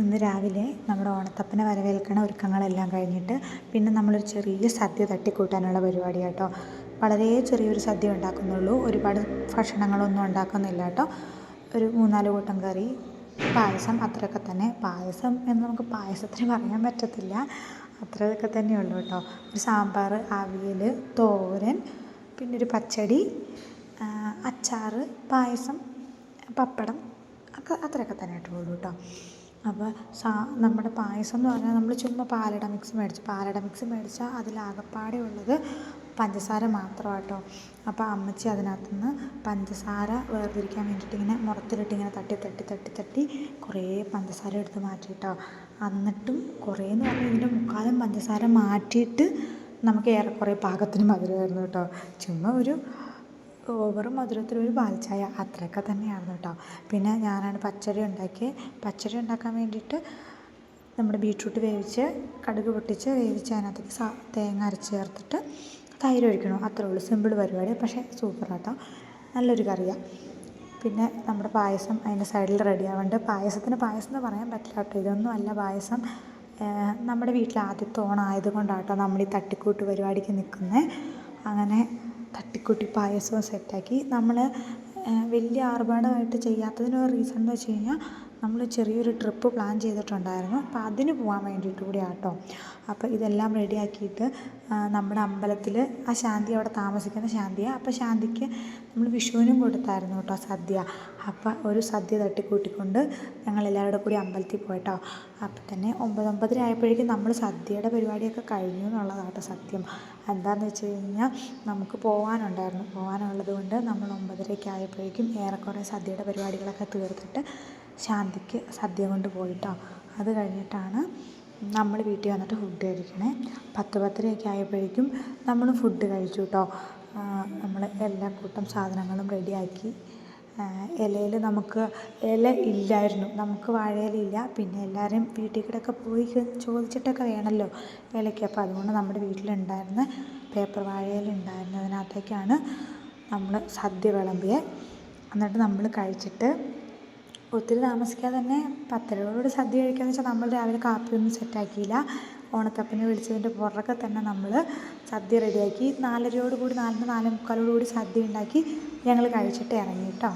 ഇന്ന് രാവിലെ നമ്മുടെ ഓണത്തപ്പനെ വരവേൽക്കണ ഒരുക്കങ്ങളെല്ലാം കഴിഞ്ഞിട്ട് പിന്നെ നമ്മളൊരു ചെറിയ സദ്യ തട്ടിക്കൂട്ടാനുള്ള പരിപാടി കേട്ടോ. വളരെ ചെറിയൊരു സദ്യ ഉണ്ടാക്കുന്നുള്ളൂ. ഒരുപാട് ഭക്ഷണങ്ങളൊന്നും ഉണ്ടാക്കുന്നില്ല കേട്ടോ. ഒരു മൂന്നാൽ കൂട്ടം കറി പായസം അത്രയൊക്കെ തന്നെ. പായസം എന്ന് നമുക്ക് പായസത്തിന് പറയാൻ പറ്റത്തില്ല. അത്രയൊക്കെ തന്നെ ഉള്ളൂ കേട്ടോ. ഒരു സാമ്പാർ അവിയൽ തോരൻ പിന്നെ ഒരു പച്ചടി അച്ചാറ് പായസം പപ്പടം ഒക്കെ അത്രയൊക്കെ തന്നെ ആയിട്ടുള്ളൂ കേട്ടോ. അപ്പോൾ സാ നമ്മുടെ പായസം എന്ന് പറഞ്ഞാൽ നമ്മൾ ചുമ്മാ പാലട മിക്സ് മേടിച്ചു പാലട മിക്സ് മേടിച്ചാൽ അതിലാകപ്പാടെ ഉള്ളത് പഞ്ചസാര മാത്രമാണ് കേട്ടോ അപ്പോൾ അമ്മച്ചി അതിനകത്തു നിന്ന് പഞ്ചസാര വേർതിരിക്കാൻ വേണ്ടിയിട്ട് ഇങ്ങനെ മുറത്തിലിട്ട് ഇങ്ങനെ തട്ടി തട്ടി തട്ടി തട്ടി കുറേ പഞ്ചസാര എടുത്ത് മാറ്റി കേട്ടോ എന്നിട്ടും കുറേ എന്ന് പറഞ്ഞാൽ ഇതിന്റെ മുക്കാലും പഞ്ചസാര മാറ്റിയിട്ട് നമുക്ക് ഏറെക്കുറെ പാകത്തിന് മധുരമായിരുന്നു കേട്ടോ ചുമ്മാ ഒരു ഓവർ മധുരത്തിൽ ഒരു പാൽച്ചായ. ചായ അത്രയൊക്കെ തന്നെയായിരുന്നു കേട്ടോ. പിന്നെ ഞാനാണ് പച്ചടി ഉണ്ടാക്കിയത് പച്ചടി ഉണ്ടാക്കാൻ വേണ്ടിയിട്ട് നമ്മുടെ ബീട്രൂട്ട് വേവിച്ച് കടുക് പൊട്ടിച്ച് വേവിച്ച് അതിനകത്തേക്ക് സാ തേങ്ങ അരച്ച് ചേർത്തിട്ട് തൈര് ഒഴിക്കണം. അത്രേ ഉള്ളൂ. സിമ്പിൾ പരിപാടി. പക്ഷേ സൂപ്പർ കേട്ടോ നല്ലൊരു കറിയാണ് പിന്നെ നമ്മുടെ പായസം അതിന്റെ സൈഡിൽ റെഡി ആവുന്നുണ്ട് പായസത്തിന് പായസം എന്ന് പറയാൻ പറ്റില്ല കേട്ടോ. ഇതൊന്നും അല്ല പായസം. നമ്മുടെ വീട്ടിൽ ആദ്യത്തെ ഓണം ആയതുകൊണ്ടാണ് കേട്ടോ നമ്മൾ ഈ തട്ടിക്കൂട്ട് പരിപാടിക്ക് നിൽക്കുന്നത് അങ്ങനെ തട്ടിക്കൂട്ടി പായസവും സെറ്റാക്കി. നമ്മൾ വലിയ ആർഭാടമായിട്ട് ചെയ്യാത്തതിനൊരു റീസൺ എന്ന് വെച്ച് കഴിഞ്ഞാൽ നമ്മൾ ചെറിയൊരു ട്രിപ്പ് പ്ലാൻ ചെയ്തിട്ടുണ്ടായിരുന്നു. അപ്പോൾ അതിന് പോകാൻ വേണ്ടിയിട്ട് കൂടിയാണ് കേട്ടോ അപ്പോൾ ഇതെല്ലാം റെഡിയാക്കിയിട്ട് നമ്മുടെ അമ്പലത്തിൽ ആ ശാന്തി അവിടെ താമസിക്കുന്ന ശാന്തിയാണ് അപ്പോൾ ശാന്തിക്ക് നമ്മൾ വിഷുവിനും കൊടുത്തായിരുന്നു കേട്ടോ സദ്യ. അപ്പോൾ ഒരു സദ്യ തട്ടിക്കൂട്ടിക്കൊണ്ട് ഞങ്ങൾ എല്ലാവരുടെ കൂടി അമ്പലത്തിൽ പോയിട്ടോ. അപ്പോൾ തന്നെ ഒമ്പത് ഒമ്പതര ആയപ്പോഴേക്കും നമ്മൾ സദ്യയുടെ പരിപാടിയൊക്കെ കഴിഞ്ഞു എന്നുള്ളതാണ് സത്യം. എന്താണെന്ന് വെച്ച് കഴിഞ്ഞാൽ നമുക്ക് പോകാനുണ്ടായിരുന്നു പോകാനുള്ളത് കൊണ്ട് നമ്മൾ ഒമ്പതരയൊക്കെ ആയപ്പോഴേക്കും ഏറെക്കുറെ സദ്യയുടെ പരിപാടികളൊക്കെ തീർത്തിട്ട് ശാന്തിക്ക് സദ്യ കൊണ്ട് പോയിട്ടോ. അത് കഴിഞ്ഞിട്ടാണ് നമ്മൾ വീട്ടിൽ വന്നിട്ട് ഫുഡ് കഴിക്കണേ. പത്ത് പത്തരയൊക്കെ ആയപ്പോഴേക്കും നമ്മൾ ഫുഡ് കഴിച്ചു കേട്ടോ നമ്മൾ എല്ലാ കൂട്ടം സാധനങ്ങളും റെഡിയാക്കി ഇലയിൽ നമുക്ക് ഇല ഇല്ലായിരുന്നു. നമുക്ക് വാഴയിലില്ല പിന്നെ എല്ലാവരും വീട്ടിൽ കൂടെയൊക്കെ പോയി ചോദിച്ചിട്ടൊക്കെ വേണമല്ലോ ഇലയ്ക്ക്. അപ്പോൾ അതുകൊണ്ട് നമ്മുടെ വീട്ടിലുണ്ടായിരുന്ന പേപ്പർ വാഴയില ഉണ്ടായിരുന്നതിനകത്തേക്കാണ് നമ്മൾ സദ്യ വിളമ്പിയത് എന്നിട്ട് നമ്മൾ കഴിച്ചിട്ട് ഒത്തിരി താമസിക്കാതെ തന്നെ പത്തരയോടുകൂടി സദ്യ കഴിക്കാമെന്ന് വെച്ചാൽ നമ്മൾ രാവിലെ കാപ്പിയൊന്നും സെറ്റാക്കിയില്ല. ഓണത്തപ്പനെ വിളിച്ചതിന്റെ പുറകെ തന്നെ നമ്മൾ സദ്യ റെഡിയാക്കി. നാലരയോട് കൂടി നാലിന് നാലേ മുക്കാലോട് കൂടി സദ്യ ഉണ്ടാക്കി ഞങ്ങൾ കഴിച്ചിട്ട് ഇറങ്ങി കേട്ടോ